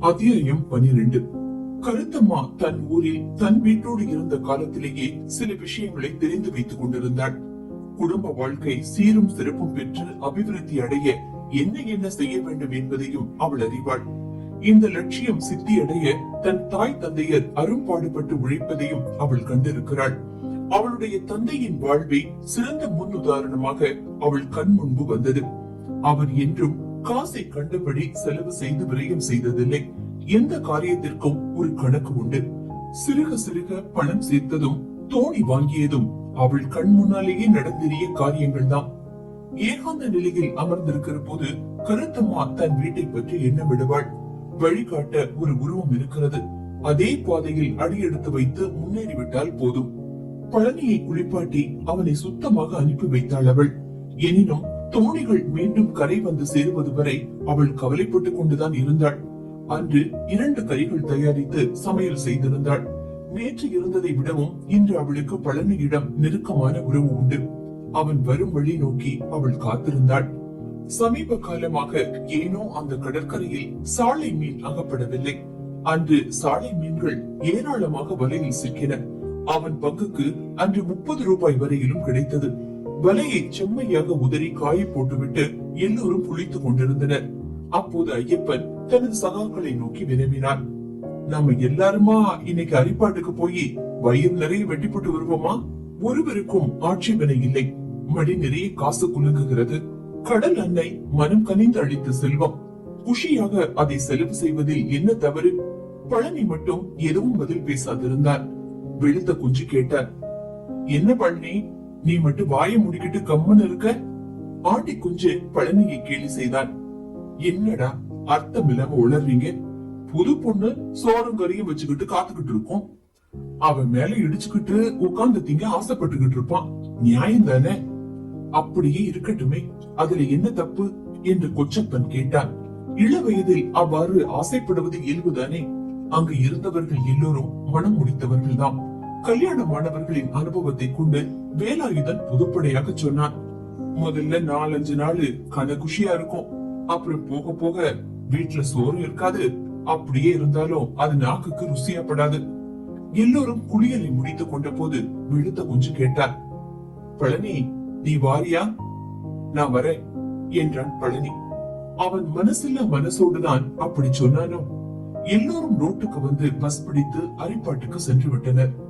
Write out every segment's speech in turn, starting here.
அத்தியாயம் பனிரெண்டு. கருத்தம்மா தன் ஊரில் தன் வீட்டோடு இருந்த காலத்திலேயே சில விஷயங்களை தெரிந்து வைத்துக் கொண்டிருந்தாள். குடும்ப வாழ்க்கை சீரும் சிறப்பும் பெற்று அபிவிருத்தி அடைய என்ன என்ன செய்ய வேண்டும் என்பதையும் அவள் அறிவாள். இந்த லட்சியம் சித்தியடைய தன் தாய் தந்தையர் அரும்பாடுபட்டு உழைப்பதையும் அவள் கண்டிருக்கிறாள். அவளுடைய தந்தையின் வாழ்வை சிறந்த முன் உதாரணமாக அவள் கண் முன்பு வந்தது. அவர் என்றும் காசை கண்டபடி செலவு செய்து விரயம் செய்ததில்லை. எந்த காரியத்திற்கும் ஒரு கணக்கு உண்டு. சிறுக சிறுக பணம் சேர்த்ததும் தோணி வாங்கியதும் அவள் கண் முன்னாலேயே நடந்தேறிய காரியங்கள் தான் ஏகாந்த நிலையில் அமர்ந்திருக்கிற போது கருத்தம்மா தன் வீட்டை பற்றி எண்ணமிடுவாள் வழிகாட்ட ஒரு உருவம் இருக்கிறது. அதே பாதையில் அடியெடுத்து வைத்து முன்னேறிவிட்டால் போதும். பழனியை குளிப்பாட்டி அவனை சுத்தமாக அனுப்பி வைத்தாள் அவள். எனினும் தோணிகள் மீண்டும் கரை வந்து சேருவது வரை அவள் கவலைப்பட்டுக் கொண்டுதான் இருந்தாள். அன்று இரண்டு கறிகள் தயாரித்து சமையல் செய்திருந்தாள். நேற்று இருந்ததை விடவும் இன்று அவளுக்கு பழனியிடம் நெருக்கமான உறவு உண்டு. அவன் வரும் வழி நோக்கி அவள் காத்திருந்தாள். சமீப காலமாக ஏனோ அந்த கடற்கரையில் சாலை மீன் அகப்படவில்லை. அன்று சாலை மீன்கள் ஏராளமாக வலையில் சிக்கின. அவன் பங்குக்கு அன்று முப்பது ரூபாய் வரையிலும் கிடைத்தது. வலையை செம்மையாக உதறி காய போட்டுவிட்டு எல்லோரும் குளித்துக் கொண்டிருந்தனர். அப்போது ஐயப்பன் தனது சகாக்களை நோக்கி வினவினான். நாம எல்லாருமா இன்னைக்கு அரிப்பாட்டுக்கு போய் வயிறு நிறைய வெட்டிப்பட்டு வருவோமா? ஒருவருக்கும் ஆட்சேபனை இல்லை. மடி நிறைய காசு குலுங்குகிறது. கடல் அன்னை மனம் கனிந்து அளித்த செல்வம். குஷியாக அதை செலவு செய்வதில் என்ன தவறு? பழனி மட்டும் எதுவும் பதில் பேசாதிருந்தார். வெளுத்த குஞ்சு கேட்டார் என்ன பழனி? நீ மட்டும் வாயை முடிக்கிட்டு கம்மன் இருக்க? ஆண்டி குஞ்சு பழனியை கேலி செய்தான் என்னடா அர்த்தம் இல்லாம உளறீங்க? புது பொண்ணு சோறும் கறியும் வச்சுக்கிட்டு காத்துக்கிட்டு இருக்கோம். அவன் மேல இடிச்சுக்கிட்டு உட்கார்ந்து திங்க ஆசைப்பட்டுக்கிட்டு இருப்பான். நியாயம் தானே? அப்படியே இருக்கட்டுமே. அதுல என்ன தப்பு என்று கொச்சப்பன் கேட்டான். இள வயதில் அவ்வாறு ஆசைப்படுவது இயல்புதானே? அங்கு இருந்தவர்கள் எல்லோரும் மனம் முடித்தவர்கள் தான் கல்யாணமானவர்களின் அனுபவத்தை கொண்டு வேலாயுதன் புதுப்படையாக சொன்னான். முதல்ல நாலஞ்சு நாள் கன குஷியா இருக்கும். அப்புறம் போக போக வீட்டுல சோறு இருக்காது. அப்படியே இருந்தாலும் அது நாக்குக்கு ருசியப்படாது. எல்லோரும் குளியலை முடித்துக் கொண்ட போது விழுத்த குஞ்சு கேட்டார் பழனி நீ வாரியா? நான் வரேன் என்றான் பழனி. அவன் மனசுல மனசோடுதான் அப்படி சொன்னானோ. எல்லோரும் ரோட்டுக்கு வந்து பஸ் பிடித்து அரிப்பாட்டுக்கு சென்று விட்டனர்.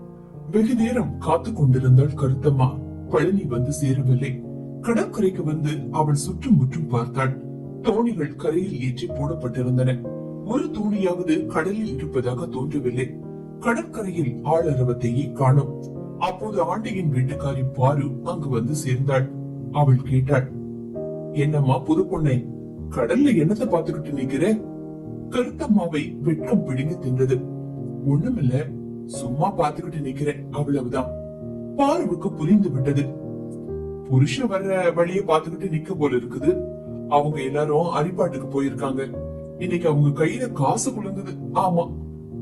வெகு நேரம் காத்து கொண்டிருந்தாள் கருத்தம்மா. பழனி வந்து சேரவில்லை. கடற்கரைக்கு வந்து அவள் சுற்றும் முற்றும் பார்த்தாள். தோணிகள் கரையில் ஏற்றி போடப்பட்டிருந்தன. ஒரு தோணியாவது கடலில் இருப்பதாக தோன்றவில்லை. கடற்கரையில் ஆளரவத்தையே காணும். அப்போது ஆண்டையின் வீட்டுக்காரி பாரு அங்கு வந்து சேர்ந்தாள். அவள் கேட்டாள் என்னம்மா புது பொண்ணை கடல்ல என்னத்தை பார்த்துக்கிட்டு நிக்கிற? கருத்தம்மாவை வெட்கம் பிடிங்கி தின்றது. ஒண்ணுமில்ல சும்மா பார்த்துக்கிட்டு நிக்கிறேன். அவ்வளவுதான். பாருவுக்கு புரிந்து விட்டது. புருஷ வர்ற வழியை பார்த்துக்கிட்டு நிக்க போல இருக்குது. அவங்க எல்லாரும் அரிப்பாட்டுக்கு போயிருக்காங்க. இன்னைக்கு அவங்க கையில காசு குழந்தது ஆமா.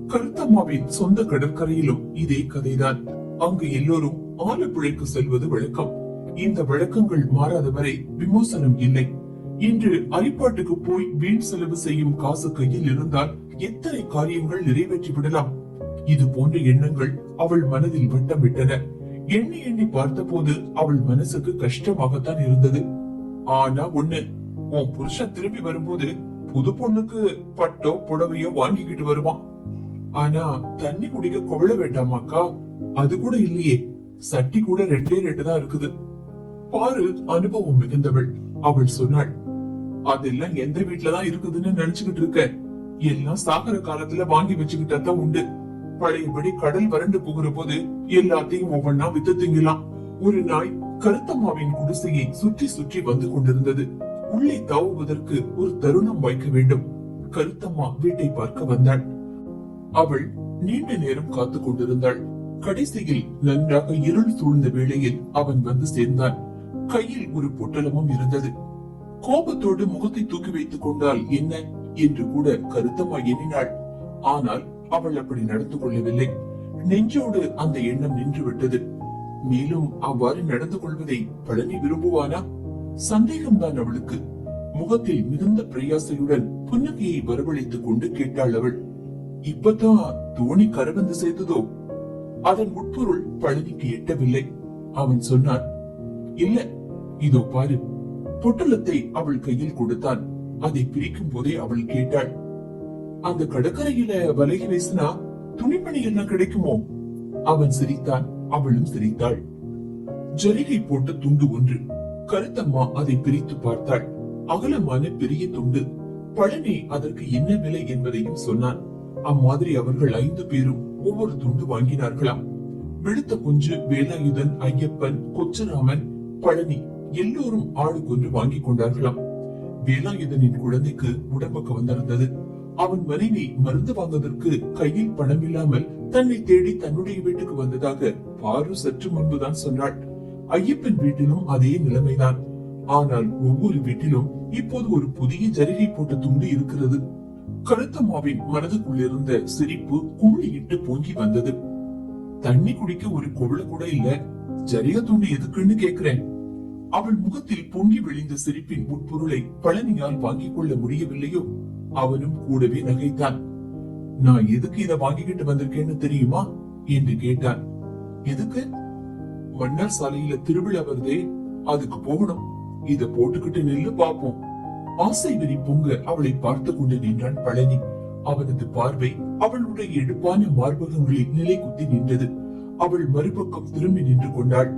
கருத்தம்மாவின் சொந்த கடற்கரையிலும் இதே கதைதான். அங்கு எல்லோரும் ஆலப்புழைக்கு செல்வது வழக்கம். இந்த வழக்கங்கள் மாறாத வரை விமோசனம் இல்லை. இன்று அரிப்பாட்டுக்கு போய் வீண் செலவு செய்யும் காசு கையில் இருந்தால் எத்தனை காரியங்கள் நிறைவேற்றி விடலாம் இது போன்ற எண்ணங்கள் அவள் மனதில் வட்டமிட்டன எண்ணி எண்ணி பார்த்தபோது அவள் மனசுக்கு கஷ்டமாகத்தான் இருந்தது. ஆனா ஒண்ணு உன் புருஷன் திரும்பி வரும்போது புது பொண்ணுக்கு பட்டோ புடவையோ வாங்கிக்கிட்டு வருவான் ஆனா தண்ணி குடிக்க கொள்ள வேண்டாமாக்கா அது கூட இல்லையே. சட்டி கூட ரெண்டே ரெண்டு தான் இருக்குது. பாரு அனுபவம் மிகுந்தவள். அவள் சொன்னாள் அதெல்லாம் எந்த வீட்டுலதான் இருக்குதுன்னு நினைச்சுக்கிட்டு இருக்க. எல்லாம் சாகர காலத்துல வாங்கி வச்சுக்கிட்டா தான் உண்டு. பழையபடி கடல் வறண்டு போகிற போது எல்லாத்தையும் ஒவ்வொன்னா வித்து திங்கலாம். ஒரு நாய் கருத்தம்மாவின் குடிசையை சுற்றி சுற்றி வந்து கொண்டிருந்தது. உள்ளே தாவுவதற்கு ஒரு தருணம் வைக்க வேண்டும். கருத்தம்மா வீட்டை பார்க்க வந்தாள். அவள் நீண்ட நேரம் காத்துக் கொண்டிருந்தாள். கடைசியில் நன்றாக இருள் சூழ்ந்த வேளையில் அவன் வந்து சேர்ந்தான். கையில் ஒரு பொட்டலமும் இருந்தது. கோபத்தோடு முகத்தை தூக்கி வைத்துக் கொண்டால் என்ன? என்று கூட கருத்தம்மா எண்ணினாள். ஆனால் அவள் அப்படி நடந்து கொள்ளவில்லை நெஞ்சோடு அந்த எண்ணம் நின்று விட்டது மேலும் அவ்வாறு நடந்து கொள்வதை பழனி விரும்புவானா? சந்தேகம்தான் அவளுக்கு. முகத்தில் மிகுந்த பிரயாசையுடன் புன்னகையை வரவழைத்துக் கொண்டு கேட்டாள் அவள். இப்பதான் தோணி கரவந்து செய்ததோ அதன் உட்பொருள் பழனிக்கு எட்டவில்லை. அவன் சொன்னான் இல்ல இதோ பாரு. பொட்டலத்தை அவள் கையில் கொடுத்தான். அதை பிரிக்கும் போதே அவள் கேட்டாள் அந்த கடற்கரையில வலையை வீசினா துணிமணி என்ன கிடைக்குமோ? அவன் சிரித்தான் அவளும் சிரித்தாள். ஜரிகை போட்ட துண்டு ஒன்று. கருத்தம்மா அதை பிரித்து பார்த்தாள். அகலமான பெரிய துண்டு. பழனி அதற்கு என்ன விலை என்பதையும் சொன்னான். அம்மாதிரி அவர்கள் ஐந்து பேரும் ஒவ்வொரு துண்டு வாங்கினார்களாம். வெளுத்த குஞ்சு வேலாயுதன் ஐயப்பன் கொச்சராமன் பழனி எல்லோரும் ஆளுக்கொன்று வாங்கி கொண்டார்களாம். வேலாயுதனின் குழந்தைக்கு உடம்புக்கு வந்திருந்தது. அவன் மனைவி மருந்து வாங்குவதற்கு கையில் பணம் இல்லாமல் தன்னை தேடி தன்னுடைய வீட்டுக்கு வந்ததாக பாரு சற்று முன்புதான் சொன்னாள். ஐயப்பன் வீட்டிலும் அதே நிலைமைதான். ஆனால் ஒவ்வொரு வீட்டிலும் இப்போது ஒரு புதிய ஜரிகை போட்ட துண்டு இருக்கிறது. கருத்தம்மாவின் மனதுக்குள்ளிருந்த சிரிப்பு குமிழியிட்டு பொங்கி வந்தது. தண்ணி குடிக்க ஒரு குவளை கூட இல்ல. ஜரிக துண்டு எதுக்குன்னு கேக்குறேன். அவள் முகத்தில் பொங்கி விழிந்த சிரிப்பின் உட்பொருளை பழனியால் வாங்கிக் கொள்ள முடியவில்லையோ? அவனும் கூடவே நகைத்தான். நான் எதுக்கு இதை வாங்கிக்கிட்டு வந்திருக்கேன்னு தெரியுமா? என்று கேட்டான். எதுக்கு? மன்னர் சாலையில திருவிழா வருதே அதுக்கு போகணும். இத போட்டுக்கிட்டு நில்லு பாப்போம். ஆசை வெறி பொங்க அவளை பார்த்து கொண்டு நின்றான் பழனி. அவனது பார்வை அவளுடைய எடுப்பான மார்பகங்களில் நிலை குத்தி நின்றது. அவள் மறுபக்கம் திரும்பி நின்று கொண்டாள்.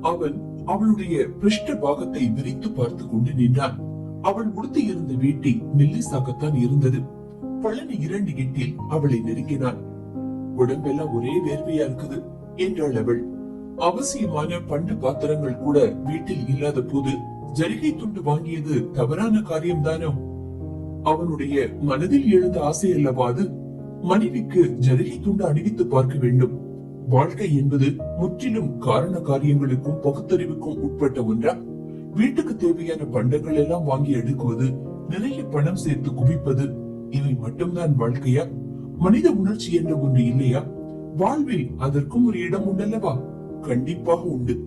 அவன் அவளுடைய பிருஷ்ட பாகத்தை விரித்து பார்த்து கொண்டு நின்றான். அவள் உடுத்தி இருந்த வேட்டி மெல்லிசாகத்தான் இருந்தது. பழனி இரண்டு எட்டில் அவளை நெருங்கினான் உடம்பெல்லாம் ஒரே வேர்வையா இருக்குது என்றாள் அவள். அவசியமான பண்டு பாத்திரங்கள் கூட வீட்டில் இல்லாத போது ஜரிகை துண்டு வாங்கியது தவறான காரியம்தானோ? அவனுடைய மனதில் எழுந்த ஆசை அல்லவா அது மனைவிக்கு ஜரிகை துண்டு அணிவித்து பார்க்க வேண்டும். வாழ்க்கை என்பது முற்றிலும் காரண காரியங்களுக்கும் பகுத்தறிவுக்கும் உட்பட்ட ஒன்றா? வீட்டுக்கு தேவையான பண்டங்கள் எல்லாம் வாங்கி எடுக்குவது நிறைய பணம் சேர்த்து குவிப்பது இவை மட்டும்தான் வாழ்க்கையா? மனித உணர்ச்சி என்ற ஒன்று இல்லையா? வாழ்வில் அதற்கும் ஒரு இடம் உண்டல்லவா? கண்டிப்பாக உண்டு.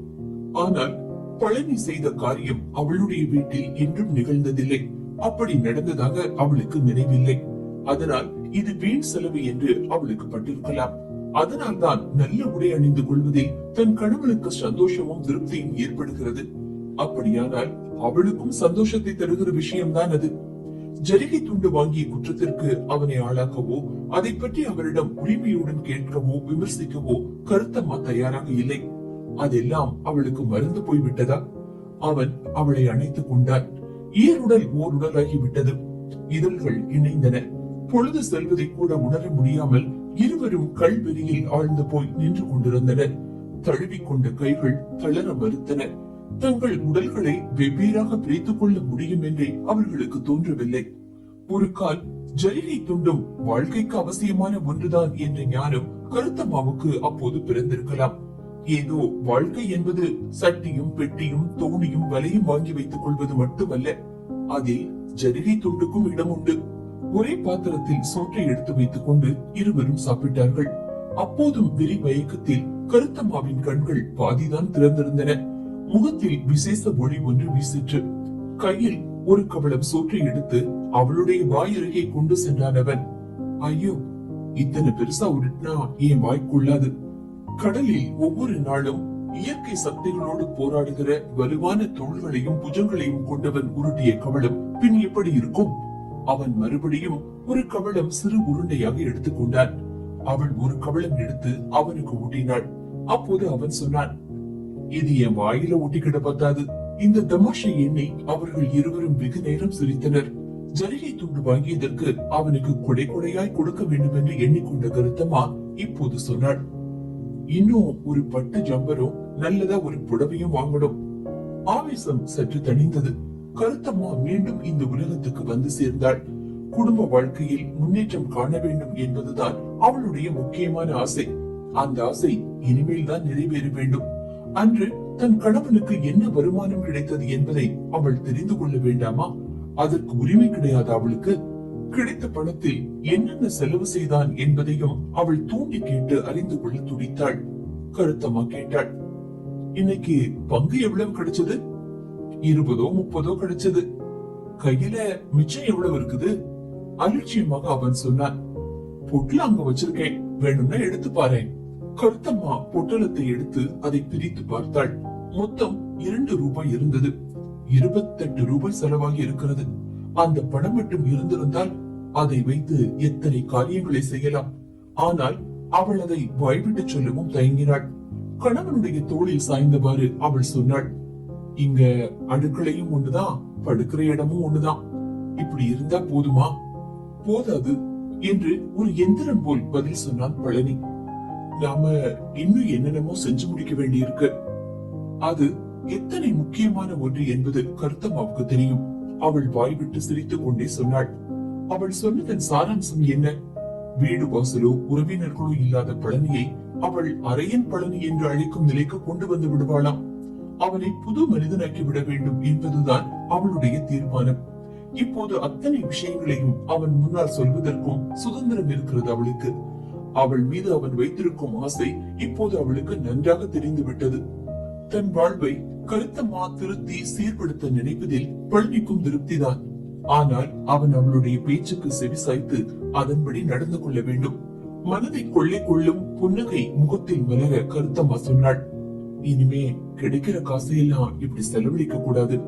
ஆனால் பழனி செய்த காரியம் அவளுடைய வீட்டில் என்றும் நிகழ்ந்ததில்லை. அப்படி நடந்ததாக அவளுக்கு நினைவில்லை. அதனால் இது வீண் செலவு என்று அவளுக்கு பட்டிருக்கலாம். அதனால்தான் நல்ல உடை அணிந்து கொள்வதில் தன் கணவனுக்கு சந்தோஷமும் திருப்தியும் ஏற்படுகிறது. அப்படியானால் அவளுக்கும் சந்தோஷத்தை தருகிற விஷயம்தான் அது. ஜரிகை துண்டு வாங்கிய குற்றத்திற்கு அவனை ஆளாக்கவோ அதை பற்றி அவரிடம் உரிமையுடன் கேட்கவோ விமர்சிக்கவோ கருத்தம்மா தயாராக இல்லை. அதெல்லாம் அவளுக்கு மறந்து போய்விட்டதா? அவன் அவளை அணைத்துக் கொண்டான். ஈருடல் ஓர் உடலாகி விட்டது. இதழ்கள் இணைந்தன. பொழுது செல்வதை கூட உணர முடியாமல் இருவரும் கல்வெறியில் ஆழ்ந்து போய் நின்று கொண்டிருந்தனர். தழுவிக்கொண்ட கைகள் தளர மறுத்தன. தங்கள் உடல்களை வெவ்வேறாக பிரித்துக் கொள்ள முடியும் என்றே அவர்களுக்கு தோன்றவில்லை. ஒரு கால் ஜரிகை துண்டும் வாழ்க்கைக்கு அவசியமான ஒன்றுதான் என்ற ஞானம் கருத்தம்மாவுக்கு அப்போது பிறந்திருக்கலாம். ஏதோ வாழ்க்கை என்பது சட்டியும் பெட்டியும் தோணியும் வலையும் வாங்கி வைத்துக் கொள்வது மட்டுமல்ல அதில் ஜரிகை துண்டுக்கும் இடம் உண்டு. ஒரே பாத்திரத்தில் சோற்றை எடுத்து வைத்துக் கொண்டு இருவரும் சாப்பிட்டார்கள். அப்போதும் விரி மயக்கத்தில் கருத்தம்மாவின் கண்கள் பாதிதான் திறந்திருந்தன. முகத்தில் விசேஷ ஒளி ஒன்று வீசிற்று. கையில் ஒரு கவளம் சூற்றி எடுத்து அவளுடைய வாயருகே கொண்டு சென்றான் அவன். ஐயோ இத்தனை பெருசா உருட்டினா என் வாய்க்குள்ளாது கடலில் ஒவ்வொரு நாளும் இயற்கை சக்திகளோடு போராடுகிற வலுவான தோள்களையும் புஜங்களையும் கொண்டவன் உருட்டிய கவளம். பின் எப்படி இருக்கும்? அவன் மறுபடியும் ஒரு கவளம் சிறு உருண்டையாக எடுத்துக்கொண்டான் அவள் ஒரு கவளம் எடுத்து அவனுக்கு ஊட்டினாள். அப்போது அவன் சொன்னான் இது என் வாயில ஒட்டிக்கிட பத்தாது. இந்த தமாஷை எண்ணி அவர்கள் இருவரும் வெகு நேரம் சிரித்தனர். ஜரிகை துண்டு வாங்கியதற்கு அவனுக்கு கொடை கொடையாய் கொடுக்க வேண்டும் என்று எண்ணிக்கொண்ட கருத்தம்மா இப்போது சொன்னாள். இன்னும் ஒரு பட்டு ஜம்பரும் நல்லதா ஒரு புடவையும் வாங்கணும். ஆவேசம் சற்று தணிந்தது. கருத்தம்மா மீண்டும் இந்த உலகத்துக்கு வந்து சேர்ந்தாள். குடும்ப வாழ்க்கையில் முன்னேற்றம் காண வேண்டும் என்பதுதான் அவளுடைய முக்கியமான ஆசை. அந்த ஆசை இனிமேல் தான் நிறைவேற வேண்டும். அன்று தன் கணவனுக்கு என்ன வருமானம் கிடைத்தது என்பதை அவள் தெரிந்து கொள்ள வேண்டாமா? அதற்கு உரிமை கிடையாது அவளுக்கு. கிடைத்த பணத்தில் என்னென்ன செலவு செய்தான் என்பதையும் அவள் தூண்டி கேட்டு அறிந்து கொள்ள துடித்தாள். கருத்தம்மா கேட்டாள். இன்னைக்கு பங்கு எவ்வளவு கிடைச்சது? இருபதோ முப்பதோ கிடைச்சது. கையில மிச்சம் எவ்வளவு இருக்குது? அலட்சியமாக அவன் சொன்னான். பொட்டல அங்க வச்சிருக்கேன். வேணும்னா எடுத்து பாரேன். கருத்தம்மா பொட்டலத்தை எடுத்து அதை பிரித்து பார்த்தாள். மொத்தம் இரண்டு ரூபாய் இருந்தது. இருபத்தெட்டு ரூபாய் செலவாகி இருக்கிறது. அந்த பணம் மட்டும் இருந்திருந்தால் அதை வைத்து எத்தனை காரியங்களை செய்யலாம். ஆனால் அவள் அதை வாய்விட்டு சொல்லவும் தயங்கினாள். கணவனுடைய தோளில் சாய்ந்தவாறு அவள் சொன்னாள் இங்க அடுக்களையும் ஒண்ணுதான் படுக்கிற இடமும் ஒண்ணுதான். இப்படி இருந்தா போதுமா? போதாது என்று ஒரு எந்திரம் போல் பதில் சொன்னான் பழனி. நாம இன்னும் என்னென்னமோ செஞ்சு முடிக்க வேண்டியிருக்கு. அது எத்தனை முக்கியமான ஒன்று என்பது கருத்தம்மாவுக்கு தெரியும். அவள் வாய்விட்டு சிரித்துக் கொண்டே சொன்னாள். அவள் சொன்னதன் சாராம்சம் என்ன? வீடு வாசலோ உறவினர்களோ இல்லாத பழனியை அவள் அரையன் பழனி என்று அழைக்கும் நிலைக்கு கொண்டு வந்து விடுவாளாம். அவனை புது மனிதனாக்கி விட வேண்டும் என்பதுதான் அவளுடைய தீர்மானம். இப்போது அத்தனை விஷயங்களையும் அவன் முன்னால் சொல்வதற்கும் சுதந்திரம் இருக்கிறது அவளுக்கு. அவள் மீது அவன் வைத்திருக்கும் ஆசை இப்போது அவளுக்கு நன்றாக தெரிந்து விட்டது தன் வாழ்வை கருத்தம்மா திருத்தி சீர்படுத்த நினைப்பதில் பழனிக்கும் திருப்திதான். ஆனால் அவன் அவளுடைய பேச்சுக்கு செவிசாய்த்து அதன்படி நடந்து கொள்ள வேண்டும். மனதை கொள்ளை கொள்ளும் புன்னகை முகத்தில் மலர கருத்தம்மா சொன்னாள். இனிமே கிடைக்கிற காசையெல்லாம் இப்படி செலவழிக்க கூடாது.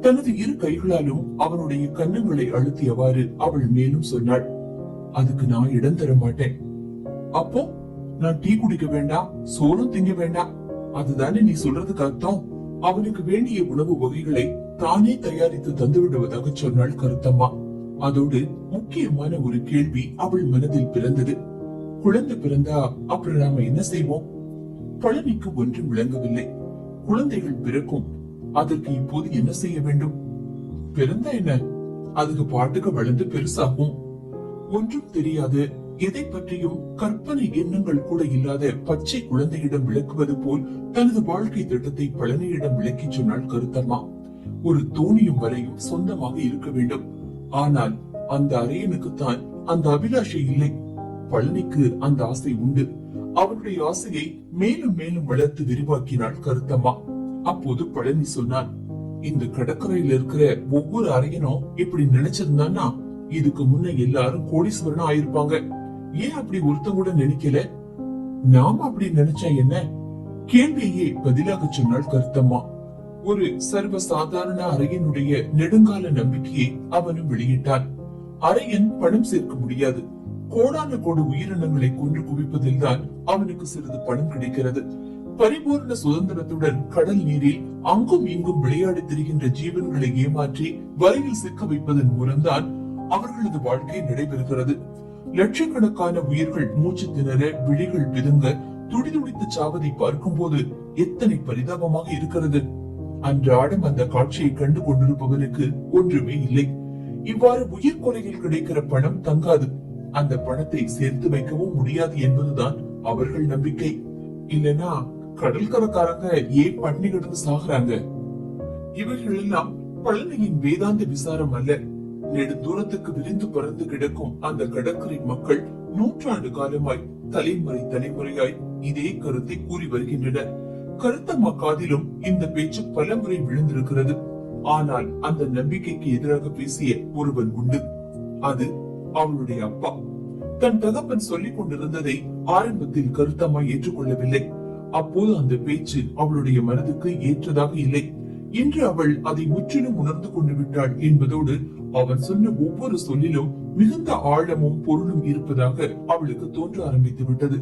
தனது இரு கைகளாலும் அவனுடைய கன்னங்களை அழுத்தியவாறு அவள் மேலும் சொன்னாள். அதுக்கு நான் இடம் தர மாட்டேன். அப்போ நான் டீ குடிக்க வேண்டாம் சோறும் திங்க வேண்டாம். அதுதானே நீ சொல்றதுக்கு அர்த்தம்? அவனுக்கு வேண்டிய உணவு வகைகளை தானே தயாரித்து தந்து விடுவதாக சொன்னாள் கருத்தம்மா. அதோடு முக்கியமான ஒரு கேள்வி அவள் மனதில் பிறந்தது. குழந்தை பிறந்தா அப்புறம் நாம என்ன செய்வோம்? பழனிக்கு ஒன்றும் விளங்கவில்லை. குழந்தைகள் பிறக்கும். அதற்கு இப்போது என்ன செய்ய வேண்டும்? பிறந்தா என்ன? அதுக்கு பாட்டுக்கு வளர்ந்து பெருசாகும். ஒன்றும் தெரியாது. எதை பற்றியும் கற்பனை எண்ணங்கள் கூட இல்லாத பச்சை குழந்தையிடம் விளக்குவது போல் தனது வாழ்க்கை திட்டத்தை பழனியிடம் விளக்கிச் சொன்னாள் கருத்தம்மா. ஒரு தோணியும் வரையும் சொந்தமாக இருக்க வேண்டும். ஆனால் அந்த அரையனுக்குத்தான் அந்த அபிலாஷை இல்லை. பழனிக்கு அந்த ஆசை உண்டு. அவனுடைய ஆசையை மேலும் மேலும் வளர்த்து விரிவாக்கினாள் கருத்தம்மா. அப்போது பழனி சொன்னான் இந்த கடற்கரையில இருக்கிற ஒவ்வொரு அரையனும் இப்படி நினைச்சிருந்தான்னா இதுக்கு முன்ன எல்லாரும் கோடீஸ்வரனா ஆயிருப்பாங்க. ஏன் அப்படி ஒருத்தன் கூட நினைக்கல? நாம அப்படி நினைச்சா என்ன? கேள்வியே பதிலாக சொன்னாள் கருத்தம்மா. ஒரு சர்வ சாதாரண அறையினுடைய நெடுங்கால நம்பிக்கையை அவனும் வெளியிட்டான். அறையன் பணம் சேர்க்க முடியாது. கோடான கோடு உயிரினங்களை கொன்று குவிப்பதில் தான் அவனுக்கு சிறிது பணம் கிடைக்கிறது. பரிபூர்ண சுதந்திரத்துடன் கடல் நீரில் அங்கும் இங்கும் விளையாடி திரிகின்ற ஜீவன்களை ஏமாற்றி வலையில் சிக்க வைப்பதன் மூலம்தான் அவர்களது வாழ்க்கை நடைபெறுகிறது. லட்சக்கணக்கான உயிர்கள் மூச்சு திணற விழிகள் பிதுங்க துடிதுடித்து சாவதை பார்க்கும்போது எத்தனை பரிதாபமாக இருக்கிறது? அன்றாடம் அந்த காட்சியை கண்டு கொண்டிருப்பவனுக்கு ஒன்றுமே இல்லை. இவ்வாறு உயிர் கொலையில் கிடைக்கிற பணம் தங்காது. அந்த பணத்தை சேர்த்து வைக்கவும் முடியாது என்பதுதான் அவர்கள் நம்பிக்கை. இல்லனா கடல்கரக்காரங்க ஏன் பண்ணி கிடந்து சாகுறாங்க. இவைகள் எல்லாம் பழனியின் வேதாந்த விசாரம் அல்ல. நெடுந்தூரத்துக்கு விரிந்து பறந்து கிடக்கும் அந்த கடற்கரை மக்கள் நூற்றாண்டு காலமாய் தலைமுறை தலைமுறையாய் இதே கருத்தை கூறி வருகின்றனர். கருத்தம்மா காதிலும் இந்த பேச்சு பலமுறை விழுந்திருக்கிறது. ஆனால் அந்த நம்பிக்கைக்கு எதிராக பேசிய ஒருவன் உண்டு. அது அவளுடைய அப்பா. தன் தகப்பன் சொல்லிக் கொண்டிருந்ததை ஆரம்பத்தில் கருத்தம்மா ஏற்றுக்கொள்ளவில்லை. அப்போது அந்த பேச்சு அவளுடைய மனதுக்கு ஏற்றதாக இல்லை. இன்று அவள் அதை முற்றிலும் உணர்ந்து கொண்டு விட்டாள் என்பதோடு அவன் சொன்ன ஒவ்வொரு சொல்லிலும் மிகுந்த ஆழமும் பொருளும் இருப்பதாக அவளுக்கு தோன்ற ஆரம்பித்து விட்டது.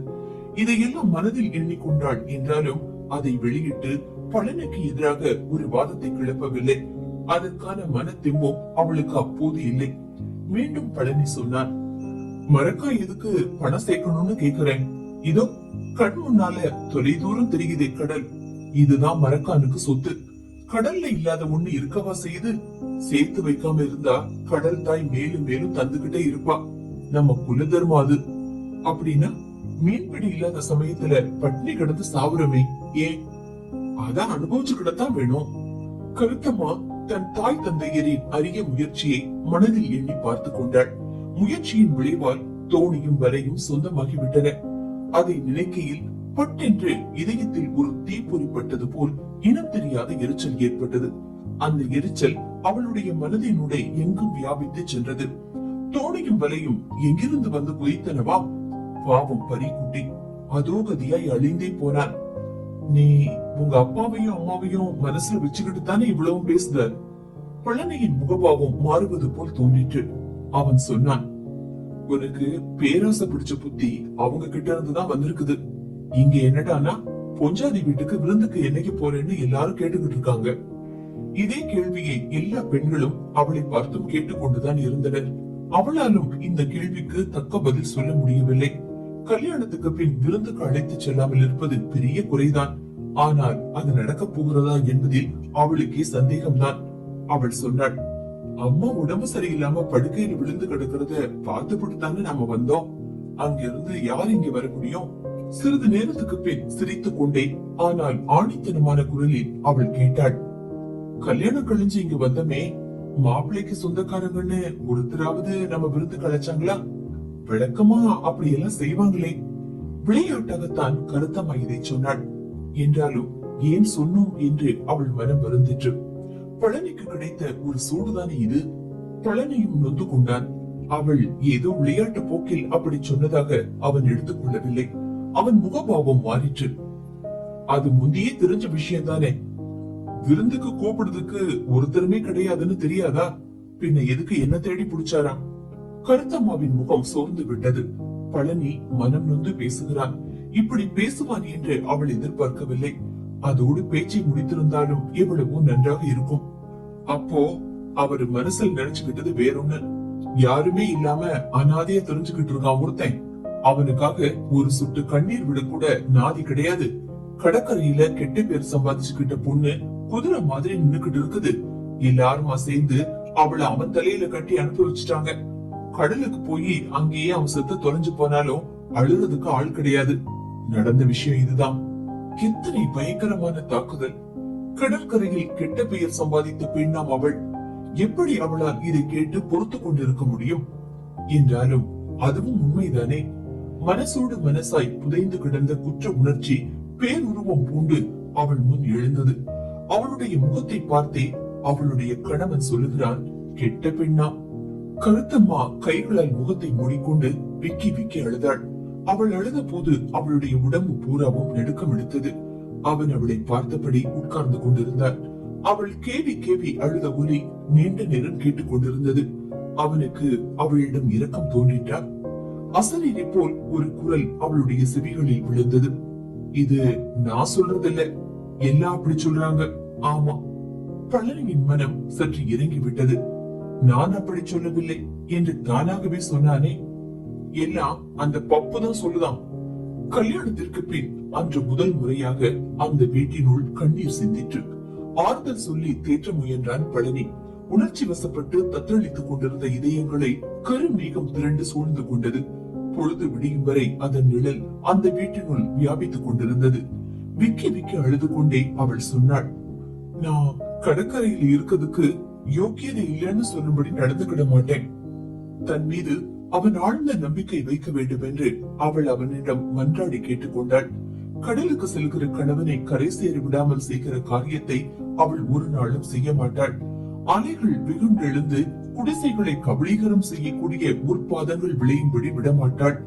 இதையெல்லாம் மனதில் எண்ணிக்கொண்டாள் என்றாலும் அதை வெளியிட்டு பலனுக்கு எதிராக ஒரு வாதத்தை கிளப்பவில்லை. அதற்கான மனத்தெம்பும் அவளுக்கு அப்போது இல்லை. மீண்டும் பழனி சொன்னான் மரக்காய் எதுக்கு பணம் சேர்க்கணும்னு கேக்குறேன். இதோ கண் முன்னால தொலை தூரம் தெரியுதே கடல். இதுதான் மரக்கானுக்கு சொத்து. கடல்ல இல்லாத ஒண்ணு இருக்கவா செய்யுது சேர்த்து வைக்காம இருந்தா கடல் தாய் மேலும் மேலும் தந்துகிட்டே இருப்பா. நம்ம குல தர்மம் அது. அப்படின்னா மீன்பிடி இல்லாத சமயத்துல பட்னி கிடந்து சாவுறமே ஏன்? அதான் அனுபவிச்சுக்கிடத்தான் வேணும். கருத்தம்மா தன் தாய் தந்தையரின் அரிய முயற்சியை மனதில் எண்ணி பார்த்து கொண்டாள். முயற்சியின் விளைவால் தோணியும் வரையும் சொந்தமாகிவிட்டன. அதை நினைக்கையில் பட்டென்று இதயத்தில் ஒரு தீப்பொறி பட்டது போல் இனம் தெரியாத எரிச்சல் ஏற்பட்டது. அந்த எரிச்சல் அவளுடைய மனதினுடைய எங்கும் வியாபித்து சென்றது. தோணியும் வலையும் எங்கிருந்து வந்து குதித்தனவா? பாவம் பறிக்குட்டி அதோகதியாய் அழிந்தே போனான். நீ உங்க அப்பாவையும் அம்மாவையும் மனசுல வச்சுக்கிட்டு தானே இவ்வளவும் பேசுத பழனியின் முகபாவம் மாறுவது போல் தோன்றிற்று. அவன் சொன்னான் உனக்கு பேராசை பிடிச்ச புத்தி அவங்க கிட்ட இருந்துதான் வந்திருக்குது. இங்க என்னடானா பொஞ்சாதி வீட்டுக்கு விருந்துக்கு என்னைக்கு போறேன்னு எல்லாரும் கேட்டுக்கிட்டு இருக்காங்க. இதே கேள்வியை எல்லா பெண்களும் அவளை பார்த்தும் கேட்டுக்கொண்டுதான் இருந்தனர். அவளாலும் இந்த கேள்விக்கு தக்க பதில் சொல்ல முடியவில்லை. கல்யாணத்துக்கு பின் விருந்துக்கு அழைத்து செல்லாமல் இருப்பது பெரிய குறைதான். ஆனால் அது நடக்கப் போகிறதா என்பதில் அவளுக்கே சந்தேகம்தான். அவள் சொன்னாள் அம்மா உடம்பு சரியில்லாம படுக்கையில் விழுந்து கிடக்கிறத பார்த்துவிட்டு தானே நாம வந்தோம். அங்கிருந்து யார் இங்க வர முடியும்? சிறிது நேரத்துக்கு பின் சிரித்துக் கொண்டே ஆனால் ஆணித்தனமான குரலில் அவள் கேட்டாள் கல்யாணம் கழிஞ்சு இங்க வந்தமே மாப்பிள்ளைக்கு சொந்தக்காரங்கன்னு ஒருத்தராவது நம்ம விருந்து கழிச்சாங்களா விளக்கமா அப்படி எல்லாம் செய்வாங்களே. விளையாட்டாகத்தான் கருத்தம்மா இதை சொன்னாள். என்றாலும் ஏன் சொன்னோம் என்று அவள் மனம் வருந்திற்று. பழனிக்கு கிடைத்த ஒரு சூடுதானே இது? பழனியும் நொந்து கொண்டான். அவள் ஏதோ விளையாட்டு போக்கில் அப்படி சொன்னதாக அவன் எடுத்துக்கொள்ளவில்லை அவன் முகபாவம் மாறிற்று. அது முந்தையே தெரிஞ்ச விஷயம் தானே விருந்துக்கு கூப்பிடுறதுக்கு ஒருத்தருமே கிடையாதுன்னு தெரியாதா? பின்ன எதுக்கு என்ன தேடி பிடிச்சாராம் கருத்தம்மாவின் முகம் சோர்ந்து விட்டது. பழனி மனம் நொந்து பேசுகிறான் இப்படி பேசுவான் என்று அவள் எதிர்பார்க்கவில்லை. அதோடு பேச்சை முடித்திருந்தாலும் எவ்வளவோ நன்றாக இருக்கும். அப்போ அவர் மனசில் நினைச்சுக்கிட்டது வேறொன்னு. யாருமே இல்லாம அனாதைய தெரிஞ்சுக்கிட்டு இருக்கான் ஒருத்தன். அவனுக்காக ஒரு சுட்டு கண்ணீர் விட கூட நாதி கிடையாது. கடற்கரையில கெட்ட பேர் சம்பாதிச்சுக்கிட்ட பொண்ணு குதிரை மாதிரி நின்னுகிட்டு இருக்குது. எல்லாருமா சேர்ந்து அவளை அவன் தலையில கட்டி அனுப்பி வச்சுட்டாங்க. கடலுக்கு போய் அங்கேயே அவன் செத்து தொலைஞ்சு போனாலும் அழுறதுக்கு ஆள் கிடையாது. நடந்த விஷயம் இதுதான். எத்தனை பயங்கரமான தாக்குதல். கடற்கரையில் கெட்ட பெயர் சம்பாதித்த பெண்ணாம் அவள். எப்படி அவளால் இதை கேட்டு பொறுத்து கொண்டிருக்க முடியும்? என்றாலும் அதுவும் உண்மைதானே. மனசோடு மனசாய் புதைந்து கிடந்த குற்ற உணர்ச்சி பேருருவம் பூண்டு அவள் முன் எழுந்தது. அவளுடைய முகத்தை பார்த்தே அவளுடைய கணவன் சொல்லுகிறான் கெட்ட பெண்ணா. கருத்தம்மா கைகளால் முகத்தை மூடிக்கொண்டு விக்கி விக்கி அழுதாள். அவள் அழுத போது அவளுடைய உடம்பு பூராவும் நெடுக்கம் எடுத்தது. அவன் அவளை பார்த்தபடி உட்கார்ந்து கொண்டிருந்தான் அவள் கேவி கேவி அழுத ஒலி நீண்ட நேரம் கேட்டுக் கொண்டிருந்தது. அவனுக்கு அவளிடம் இரக்கம் தோன்றிட்டார் அசரீரை போல் ஒரு குரல் அவளுடைய செவிகளில் விழுந்தது. இது நான் சொல்றதில்ல. எல்லாம் அப்படி சொல்றாங்க? ஆமா. பழனியின் மனம் சற்று இறங்கி விட்டது நான் அப்படி சொல்லவில்லை என்று தானாகவே சொன்னானே. எல்லாம் அந்த பப்பு தான் சொல்லுதான். கல்யாணத்திற்கு பின் அன்று முதல் முறையாக அந்த வீட்டினுள் கண்ணீர் சிந்திற்று. ஆறுதல் சொல்லி தேற்ற முயன்றான் பழனி. உணர்ச்சி வசப்பட்டு தத்தளித்துக் கொண்டிருந்த இதயங்களை கருமேகம் திரண்டு சூழ்ந்து கொண்டது. பொழுது விடியும் வரை அதன் நிழல் அந்த வீட்டினுள் வியாபித்துக் கொண்டிருந்தது. விக்கி விக்கி அழுது கொண்டே அவள் சொன்னாள் நான் கடற்கரையில் இருக்கிறதுக்கு யோக்கியதை இல்லைன்னு சொல்லும்படி நடந்துகிட மாட்டேன். தன் மீது அவன் ஆழ்ந்த நம்பிக்கை வைக்க வேண்டும் என்று அவள் அவனிடம் மன்றாடி கேட்டுக்கொண்டாள். கடலுக்கு செல்கிற கணவனை கரை சேர விடாமல் செய்கிற காரியத்தை அவள் ஒரு நாளும் செய்ய மாட்டாள். அலைகள் விகுண்டெழுந்து குடிசைகளை கபலீகரம் செய்யக்கூடிய முற்பாதங்கள் விளையும்படி விடமாட்டாள்.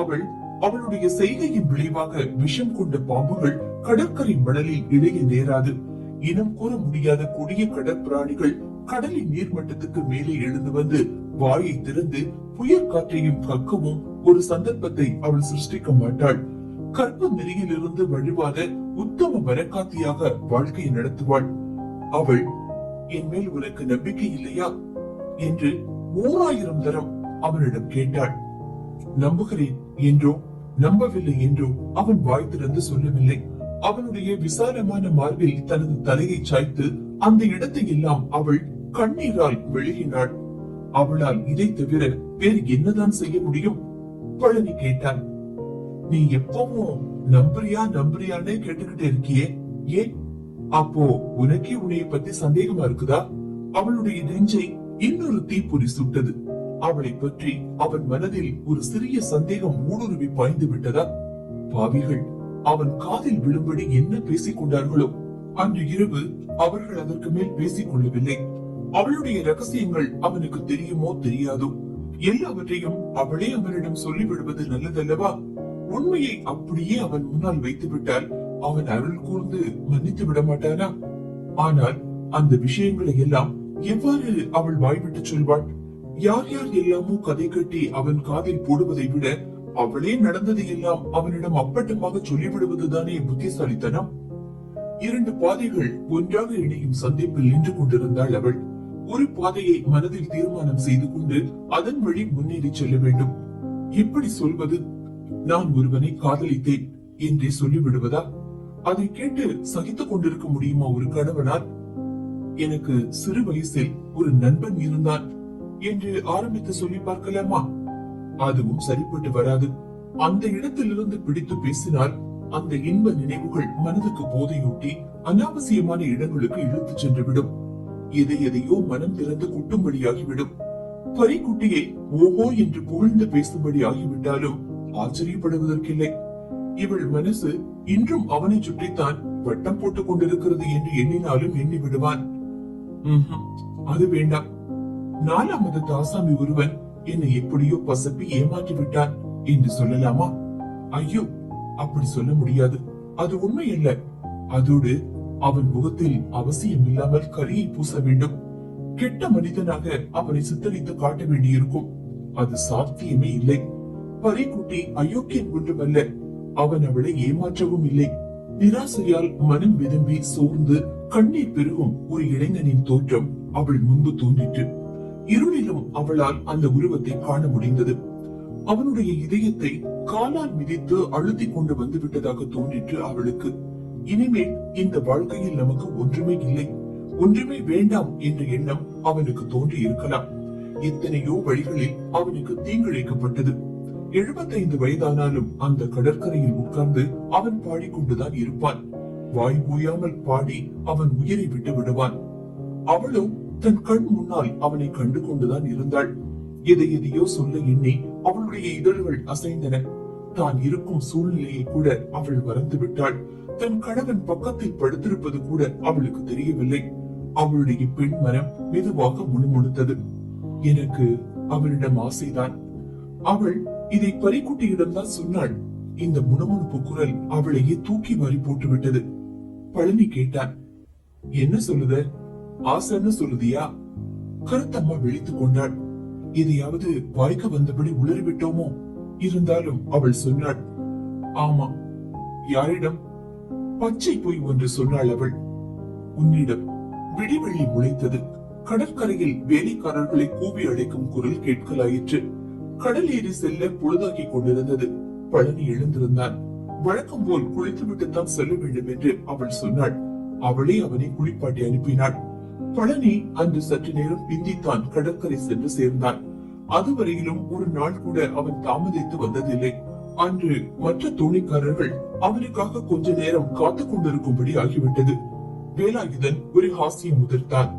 அவள் அவளுடைய செய்கையின் விளைவாக விஷம் கொண்ட பாம்புகள் கடற்கரை மணலில் இழைய நேராது. இனம் கூற முடியாத கொடிய கடற்பிராணிகள் கடலின் நீர்மட்டத்துக்கு மேலே எழுந்து வந்து வாயை திறந்து புயற் காற்றையும் கக்கவும் ஒரு சந்தர்ப்பத்தை அவள் சிருஷ்டிக்க மாட்டாள். கற்ப நெறியிலிருந்து வழிவாத உத்தம வரக்காத்தியாக வாழ்க்கையை நடத்துவாள். அவள் என் மேல் உனக்கு நம்பிக்கை இல்லையா? என்று ஓராயிரம் தரம் அவனிடம் கேட்டாள். நம்புகிறேன் என்றோ நம்பவில்லை என்றும் அவன் வாய் திறந்து சொல்லவில்லை. அவனுடைய விசாலமான மார்பில் தனது தலையை சாய்த்து அந்த இடத்தை எல்லாம் அவள் கண்ணீரால் விழுகினாள் அவளால் இதை தவிர வேறு என்னதான் செய்ய முடியும்? பழனி கேட்டான். நீ எப்பவும் நம்புறியா நம்புறியானே கேட்டுக்கிட்டே இருக்கியே. ஏன்? அப்போ உனக்கே உன்னைய பத்தி சந்தேகமா இருக்குதா? அவளுடைய நெஞ்சை இன்னொரு தீப்பொறி சுட்டது. அவளை பற்றி அவன் மனதில் ஒரு சிறிய சந்தேகம் ஊடுருவி பாய்ந்து விட்டதா? பாவிகள் அவன் காதில் விழும்படி என்ன பேசிக் கொண்டார்களோ? அன்று இரவு அவர்கள் அதற்கு மேல் பேசிக் கொள்ளவில்லை. அவளுடைய ரகசியங்கள் அவனுக்கு தெரியுமோ தெரியாதோ? எல்லாவற்றையும் அவளே அவனிடம் சொல்லிவிடுவது நல்லதல்லவா? உண்மையை அப்படியே அவன் முன்னால் வைத்து விட்டால் அவன் அருள் கூர்ந்து மன்னித்து விட மாட்டானா ஆனால் அந்த விஷயங்களை எல்லாம் எவ்வாறு அவள் வாய்விட்டு சொல்வாள்? யார் யார் எல்லாமோ கதை கட்டி அவன் காதில் போடுவதை விட அவளே நடந்ததை எல்லாம் அவனிடம் அப்பட்டமாக சொல்லிவிடுவதுதானே புத்திசாலித்தனம்? இரண்டு பாதைகள் ஒன்றாக இணையும் சந்திப்பில் நின்று கொண்டிருந்தாள் அவள். ஒரு பாதையை மனதில் தீர்மானம் செய்து கொண்டு அதன் வழி முன்னேறி செல்ல வேண்டும். இப்படி சொல்வது நான் ஒருவனை காதலித்தேன் என்றே சொல்லிவிடுவதா? அதை கேட்டு சகித்துக் கொண்டிருக்க முடியுமா ஒரு கணவனால்? எனக்கு சிறு வயசில் ஒரு நண்பன் இருந்தான். என்று ஆரம்பித்து சொல்லி பார்க்கலாமா? அதுவும் சரிப்பட்டு வராது. அந்த இடத்திலிருந்து பிடித்து பேசினால் அந்த இன்ப நினைவுகள் மனதுக்கு போதையூட்டி அனாவசியமான இடங்களுக்கு இழுத்துச் சென்றுவிடும். எதை எதையோ மனம் திறந்து குட்டும்படியாகிவிடும். பரிக்குட்டியை ஓஹோ என்று புகழ்ந்து பேசும்படி ஆகிவிட்டாலும் ஆச்சரியப்படுவதற்கில்லை. இவள் மனசு இன்றும் அவனை சுற்றித்தான் வட்டம் போட்டுக் கொண்டிருக்கிறது என்று எண்ணினாலும் எண்ணி விடுவான். அது வேண்டாம். நாலாவது தாசாமி ஒருவன் என்னை எப்படியோ பசப்பி ஏமாற்றி விட்டான் என்று சொல்லலாமா? ஐயோ அப்படி சொல்ல முடியாது. அது உண்மை அல்ல அதோடு அவன் முகத்தில் அவசியம் இல்லாமல் கரியை பூச வேண்டும். கெட்ட மனிதனாக அவனை சித்தரித்து காட்ட வேண்டியிருக்கும். அது சாத்தியமே இல்லை. பறிக்குட்டி அயோக்கியன் ஒன்றுமல்ல. அவன் அவளை ஏமாற்றவும் இல்லை. நிராசையால் மனம் விரும்பி சோர்ந்து கண்ணீர் பெருகும் ஒரு இளைஞனின் தோற்றம் அவள் முன்பு தோன்றிற்று. இருளிலும் அவளால் அந்த உருவத்தை காண முடிந்தது. அவனுடைய இதயத்தை காலால் மிதித்து அழுத்தி கொண்டு வந்து விட்டதாக தோன்றிற்று அவளுக்கு. இனிமேல் இந்த வாழ்க்கையில் நமக்கு ஒன்றுமே இல்லை. ஒன்றுமே வேண்டாம் என்ற எண்ணம் அவனுக்கு தோன்றி இருக்கலாம் எத்தனையோ வழிகளில் அவனுக்கு தீங்கிழைக்கப்பட்டது. எழுபத்தைந்து வயதானாலும் அந்த கடற்கரையில் உட்கார்ந்து அவன் பாடிக்கொண்டுதான் இருப்பான். வாய் ஓயாமல் பாடி அவன் உயிரை விட்டு விடுவான். அவளும் தன் கண் முன்னால் அவனை கண்டு கொண்டுதான் இருந்தாள். எதை எதையோ சொல்ல எண்ணி அவளுடைய இதழ்கள் அசைந்தன. தான் இருக்கும் சூழ்நிலையை கூட அவள் மறந்து விட்டாள். தன் கணவன் பக்கத்தில் படுத்திருப்பது கூட அவளுக்கு தெரியவில்லை. அவளுடைய பெண் மனம் மெதுவாக முணுமுணுத்தது. எனக்கு அவளிடம் ஆசைதான். அவள் இதை பறிக்குட்டியிடம் தான் சொன்னாள். இந்த முணுமுணுப்பு குரல் அவளையே தூக்கி வாரி போட்டு விட்டது பழனி கேட்டான். என்ன சொல்லுத? ஆசைன்னு சொல்லுதியா? கருத்தம்மா விழித்துக் கொண்டாள். எதையாவது வாய்க்க வந்தபடி உளறிவிட்டோமோ? இருந்தாலும் அவள் சொன்னாள் ஆமா யாரிடம்? பச்சை பொய் ஒன்று சொன்னாள் அவள். உன்னிடம் விடிவெள்ளி முளைத்தது. கடற்கரையில் வேலைக்காரர்களை கூவி அழைக்கும் குரல் கேட்கலாயிற்று. கடல் ஏறி செல்ல பொழுதாக்கி கொண்டிருந்தது. பழனி எழுந்திருந்தான். வழக்கம் போல் குளித்துவிட்டு தான் செல்ல வேண்டும் என்று அவள் சொன்னாள். அவளே அவனை குளிப்பாட்டி அனுப்பினாள். பழனி அன்று சற்று நேரம் பிந்தித்தான் கடற்கரை சென்று சேர்ந்தான். அதுவரையிலும் ஒரு நாள் கூட அவன் தாமதித்து வந்ததில்லை. அன்று மற்ற தோணிக்காரர்கள் அவனுக்காக கொஞ்ச நேரம் காத்துக் கொண்டிருக்கும்படி ஆகிவிட்டது. வேலாயுதன் ஒரு ஹாசியம் முதிர்த்தான்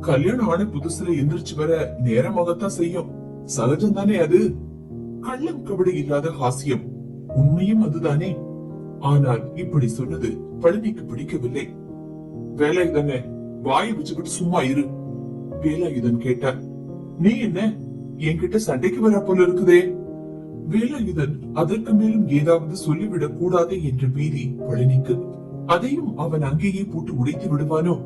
கல்யாணம் ஆன புதுசுல எந்திரிச்சு வர நேரமாகத்தான் செய்யும். சகஜம் தானே அது? கள்ளம் கபடி இல்லாத ஹாசியம். உண்மையும் அதுதானே? ஆனால் இப்படி சொன்னது பழனிக்கு பிடிக்கவில்லை. வேலை தானே வாயை வச்சுக்கிட்டு சும்மா இரு. வேலாயுதன் கேட்டார் நீ என்ன? என்கிட்ட சண்டைக்கு வர போல இருக்குதே. வேலாயுதன் அதற்கு மேலும் ஏதாவது சொல்லிவிடக் கூடாது என்று பீதி பழனிக்கு. அதையும் அவன் அங்கேயே போட்டு உடைத்து விடுவானோ?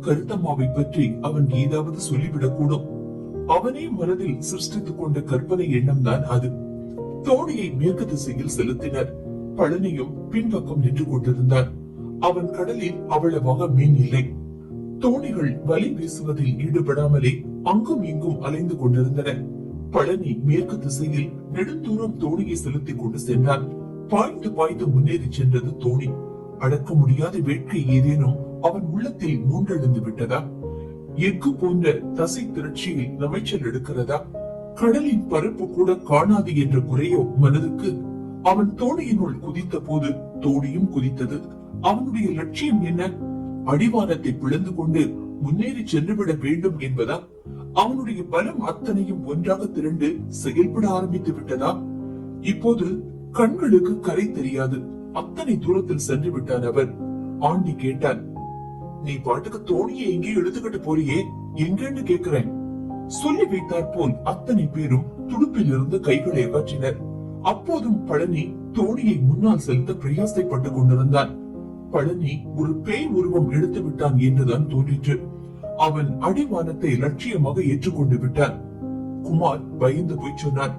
கருத்தம்மாவை பற்றி அவன் ஏதாவது சொல்லிவிடக் கூடும். அவனே மனதில் சிருஷ்டித்துக் கொண்ட கற்பனை எண்ணம் தான் அது. தோணியை மேற்கு திசையில் செலுத்தினர். பழனியும் பின்பக்கம் நின்று கொண்டிருந்தான். அவன் கடலில் அவ்வளவாக மீன் இல்லை. தோணிகள் வலி வீசுவதில் ஈடுபடாமலே அங்கும் இங்கும் அலைந்து கொண்டிருந்தன. பழனி மேற்கு திசையில் நெடுந்தூரம் தோணியை செலுத்திக் கொண்டு சென்றான். பாய்ந்து பாய்ந்து முன்னேறி சென்றது தோணி. அடக்க முடியாத வேட்கை ஏதேனும் அவன் உள்ளத்தில் மூன்றெழுந்து விட்டதா? எஃகு போன்ற தசை திரட்சியில் நமைச்சல் எடுக்கிறதா? கடலின் பரப்பு கூட காணாது என்ற குறையோ மனதுக்கு? அவன் தோணியினுள் குதித்த போது தோணியும் குதித்தது. அவனுடைய லட்சியம் என்ன? அடிவானத்தை பிளந்து கொண்டு முன்னேறி சென்றுவிட வேண்டும் என்பதா அவனுடைய பலம் அத்தனையும் ஒன்றாக திரண்டு செயல்பட ஆரம்பித்து விட்டதா? இப்போது கண்களுக்கு கரை தெரியாது. அத்தனை தூரத்தில் சென்று விட்டான் அவர். ஆண்டி கேட்டான் நீ பாட்டுக்கு தோணியை எங்கேயும் இழுத்துக்கிட்டு போறியே? எங்கன்னு கேக்குறேன் சொல்லி வைத்தார் போல் அத்தனை பேரும் துடுப்பில் இருந்து கைகளை அகற்றினர். அப்போதும் பழனி தோணியை முன்னால் செலுத்த பிரயாசைப்பட்டுக் கொண்டிருந்தான். பழனி ஒரு பேய் உருவம் எடுத்து விட்டான் என்றுதான் தோன்றிற்று. அவன் அடிவானத்தை லட்சியமாக ஏற்றுக்கொண்டு விட்டான். குமார் பயந்து போய் சொன்னான்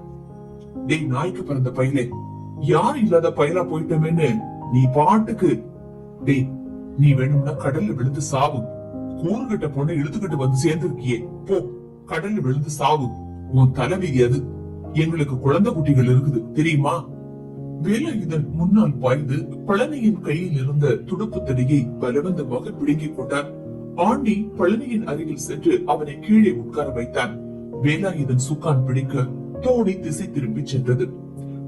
டேய் நாய்க்கு பிறந்த பையலே யார் இல்லாத பயலா போயிட்டோமேன்னு நீ பாட்டுக்கு டேய் நீ வேணும்னா கடல்ல விழுந்து சாவு. கூறுகிட்ட பொண்ணை இழுத்துக்கிட்டு வந்து சேர்ந்திருக்கியே போ கடல்ல விழுந்து சாவு. உன் தலைவிதி அது. எங்களுக்கு குழந்தை குட்டிகள் இருக்குது தெரியுமா? வேலாயுதன் முன்னால் பாய்ந்து பழனியின் கையில் இருந்த துடுப்பு தடியை பலவந்தமாக பிடுங்கிக் கொண்டார் ஆண்டி பழனியின் அருகில் சென்று அவனை கீழே உட்கார வைத்தான். வேலாயுதன் சுக்கான் பிடிக்க தோணி திசை திரும்பிச் சென்றது.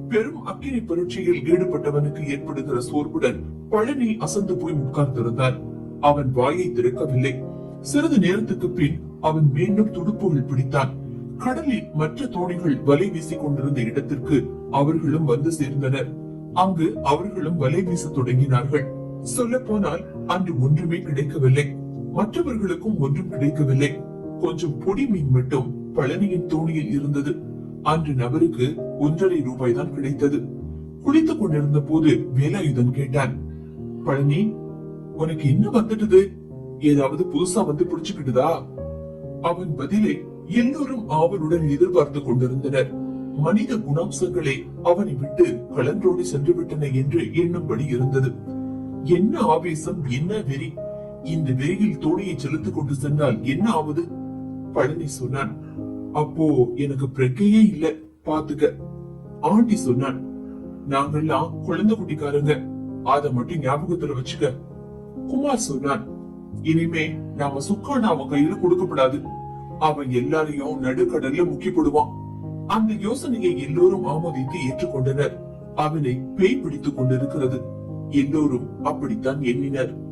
பெரும் அக்கினி பரீட்சையில் ஈடுபட்டவனுக்கு ஏற்படுகிற சோர்வுடன் பழனி அசந்து போய் உட்கார்ந்திருந்தான். அவன் வாயை திறக்கவில்லை. சிறிது நேரத்துக்கு பின் அவன் மீண்டும் துடுப்புகள் பிடித்தான். கடலில் மற்ற தோணிகள் வலை வீசிக் கொண்டிருந்த இடத்திற்கு அவர்களும் வந்து சேர்ந்தனர். அங்கு அவர்களும் வலை வீச தொடங்கினார்கள். சொல்ல போனால் அன்று ஒன்றுமே கிடைக்கவில்லை. மற்றவர்களுக்கும் ஒன்றும் கிடைக்கவில்லை. கொஞ்சம் பொடி மீன் மட்டும் பழனியின் தோணியில் இருந்தது. அன்று நபருக்கு ஒன்றரை ரூபாய் தான் கிடைத்தது. குளித்துக் கொண்டிருந்த போது வேலாயுதன் கேட்டான் பழனி உனக்கு என்ன வந்துட்டது? ஏதாவது புதுசா வந்து பிடிச்சுக்கிட்டுதா? அவன் பதிலை எல்லோரும் ஆவலுடன் எதிர்பார்த்து கொண்டிருந்தனர். மனித குணாம்சங்களே அவனை விட்டு கலன்றோடி சென்று விட்டன என்று எண்ணும்படி இருந்தது. என்ன ஆவேசம் என்ன வெறி? இந்த வெறியில் தோணியை செலுத்திக் கொண்டு சென்றால் என்ன ஆவது பழனி சொன்னான் அப்போ எனக்கு பிரக்கையே இல்ல பாத்துக்க. ஆண்டி சொன்னான் நாங்கெல்லாம் குழந்தை குட்டிக்காரங்க அத மட்டும் ஞாபகத்துல வச்சுக்க. குமார் சொன்னான் இனிமே நாம சுக்கான அவன் கையில கொடுக்கப்படாது. அவன் எல்லாரையும் நடுக்கடல்ல முக்கி போடுவான் அந்த யோசனையை எல்லோரும் ஆமோதித்து ஏற்றுக்கொண்டனர். அவனை பேய் பிடித்துக் கொண்டிருக்கிறது. எல்லோரும் அப்படித்தான் எண்ணினர்.